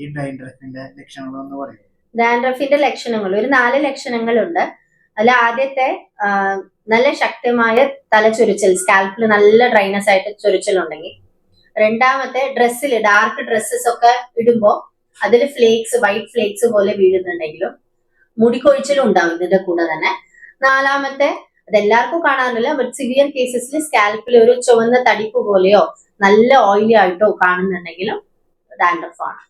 ഈ ഡൈൻഡ്രഫിന്റെ ലക്ഷണങ്ങളൊന്ന് പറയും ഡാൻഡ്രഫിന്റെ ലക്ഷണങ്ങൾ. ഒരു നാല് ലക്ഷണങ്ങളുണ്ട്. അതിൽ ആദ്യത്തെ നല്ല ശക്തമായ തലചുരുച്ചൽ സ്കാൽപ്പിൽ നല്ല ഡ്രൈനസ് ആയിട്ട് ചൊരിച്ചലുണ്ടെങ്കിൽ രണ്ടാമത്തെ ഡ്രസ്സിൽ ഡാർക്ക് ഡ്രസ്സസ് ഒക്കെ ഇടുമ്പോൾ അതിൽ ഫ്ലേക്സ് വൈറ്റ് ഫ്ലേക്സ് പോലെ വീഴുന്നുണ്ടെങ്കിലും മുടിക്കൊഴിച്ചിലും ഉണ്ടാവും ഇതിന്റെ കൂടെ തന്നെ. നാലാമത്തെ അതെല്ലാവർക്കും കാണാറില്ല ബട്ട് സിവിയർ കേസസിൽ സ്കാൽപ്പിൽ ഒരു ചുവന്ന തടിപ്പ് പോലെയോ നല്ല ഓയിലി ആയിട്ടോ കാണുന്നുണ്ടെങ്കിലും ഡാൻഡ്രഫ് ആണ്.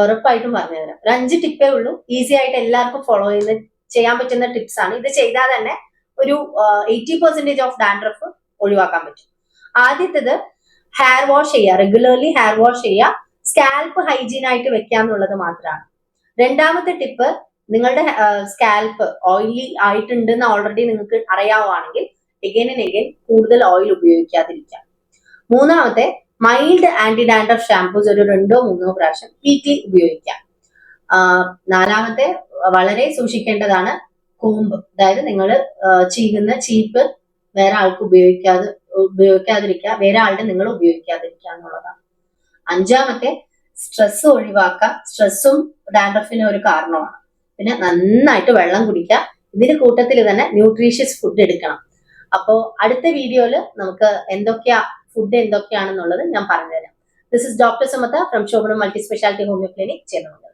ഉറപ്പായിട്ടും പറഞ്ഞുതരാം. ഒരു അഞ്ച് ടിപ്പേ ഉള്ളൂ. ഈസി ആയിട്ട് എല്ലാവർക്കും ഫോളോ ചെയ്ത് ചെയ്യാൻ പറ്റുന്ന ടിപ്സ് ആണ്. ഇത് ചെയ്താൽ തന്നെ ഒരു എയ്റ്റി പെർസെന്റേജ് ഓഫ് ഡാൻഡ്രഫ് ഒഴിവാക്കാൻ പറ്റും. ആദ്യത്തേത് ഹെയർ വാഷ് ചെയ്യുക. റെഗുലർലി ഹെയർ വാഷ് ചെയ്യുക. സ്കാൽപ്പ് ഹൈജീൻ ആയിട്ട് വെക്കുക എന്നുള്ളത് മാത്രമാണ്. രണ്ടാമത്തെ ടിപ്പ് നിങ്ങളുടെ സ്കാൽപ്പ് ഓയിലി ആയിട്ടുണ്ടെന്ന് ഓൾറെഡി നിങ്ങൾക്ക് അറിയാവുകയാണെങ്കിൽ എഗൈൻ ആൻഡ് എഗൈൻ കൂടുതൽ ഓയിൽ ഉപയോഗിക്കാതിരിക്കുക. മൂന്നാമത്തെ മൈൽഡ് ആന്റി ഡാൻഡ്രഫ് ഷാംപൂസ് ഒരു രണ്ടോ മൂന്നോ പ്രാവശ്യം വീക്ക്ലി ഉപയോഗിക്കാം. നാലാമത്തെ വളരെ സൂക്ഷിക്കേണ്ടതാണ് കൂമ്പ് അതായത് നിങ്ങൾ ചീകുന്ന ചീപ്പ് വേറെ ആൾക്ക് ഉപയോഗിക്കാതെ ഉപയോഗിക്കാതിരിക്കുക. വേറെ ആളുടെ നിങ്ങൾ ഉപയോഗിക്കാതിരിക്കുക എന്നുള്ളതാണ്. അഞ്ചാമത്തെ സ്ട്രെസ് ഒഴിവാക്കുക. സ്ട്രെസ്സും ഡാൻഡ്രഫിന് ഒരു കാരണമാണ്. പിന്നെ നന്നായിട്ട് വെള്ളം കുടിക്കുക. ഇതിന്റെ കൂട്ടത്തിൽ തന്നെ ന്യൂട്രീഷ്യസ് ഫുഡ് എടുക്കണം. അപ്പോൾ അടുത്ത വീഡിയോയിൽ നമുക്ക് എന്തൊക്കെയാ ഫുഡ് എന്തൊക്കെയാണെന്നുള്ളത് ഞാൻ പറഞ്ഞുതരാം. This is doctor Samatha from Shobhana multi speciality homeo clinic ചേർന്നുണ്ട്